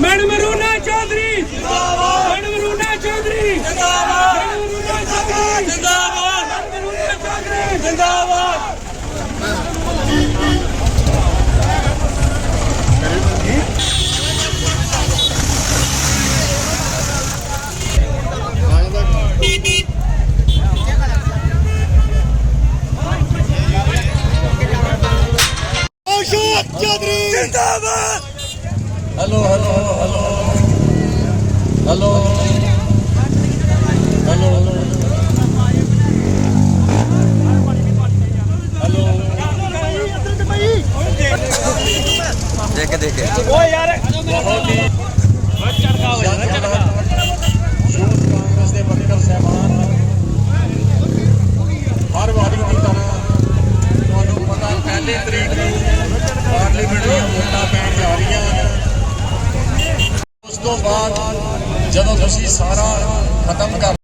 Madam Runa Chaudhary. ਜਿੰਦਾਬਾਦ madam Runa Chaudhary. ਜਿੰਦਾਬਾਦ। Madam Runa Chaudhary. ਜਿੰਦਾਬਾਦ। ਮੈਡਮ ਰੂਨਾ ਚੌਧਰੀ। ਜਿੰਦਾਬਾਦ। ਜਿੰਦਾਬਾਦ। Hello hello hello hello hello hello ਦੇਖ ਦੇਖ ਯੂਥ ਕਾਂਗਰਸ ਦੇ ਵਰਕਰ ਸਹਿਬਾਨ ਹਰ ਵਾਰੀ ਦੀ ਤਰ੍ਹਾਂ ਤੁਹਾਨੂੰ ਪਤਾ ਪਹਿਲੀ ਤੋਂ ਬਾਅਦ ਜਦੋਂ ਤੁਸੀਂ ਸਾਰਾ ਖਤਮ ਕਰ